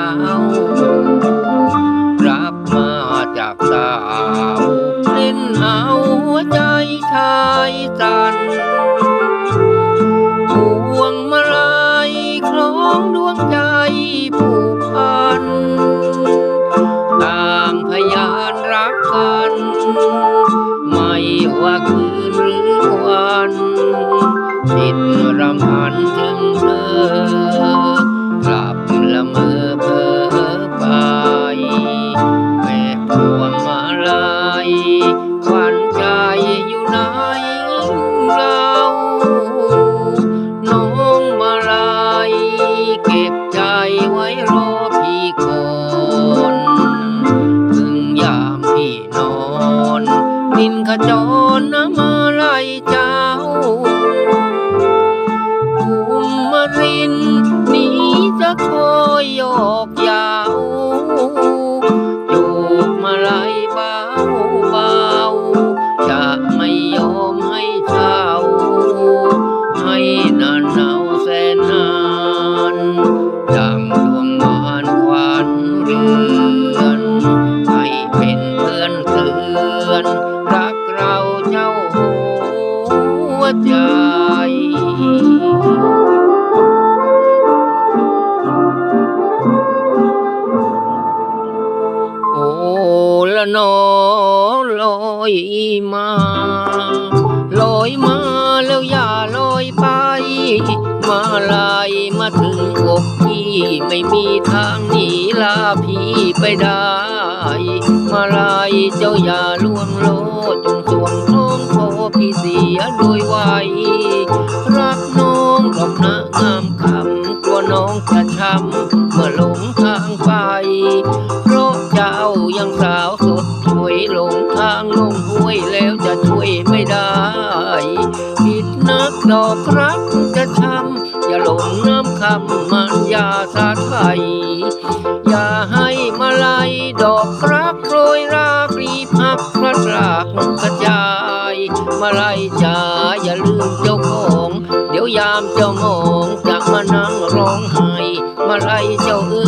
า รับมาจากสาวเล่นเอาหัวใจชายสั่นพวงมาลัยคล้องดวงใจผูกพัน ต่างพยานรักกัน ไม่ว่าคืนหรือวันจิตรำพันถึงเธอ จรนมาลัยเจ้า ภูมิรินนี้จะคอยยอกยา ใจ โอ้ละนอลอยมาลอยมาแล้วอย่าลอยไป มาลายมาถึงอกพี่ไม่มีทางหนีลาพี่ไปได้ มาลายเจ้าอย่าล่วงโลจงสวง โดยไวรักน้องหรอกนะงามคำกลัวน้องจะช้ำเมื่อหลงทางไป เพราะเจ้ายังสาวสดสวยหลงทางลงห้วยแล้วจะช่วยไม่ได้ผิดนักดอกรักจะช้ำอย่าหลงน้ำคำมันยาสาไทยอย่าให้มาลายดอกรักโรยรากรีบหักพลัดรากกระจายมาลายจ๋า ลืมเจ้าของ เดี๋ยวยามเจ้ามองจะมานั่งร้องไห้มาไล่เจ้าเอ้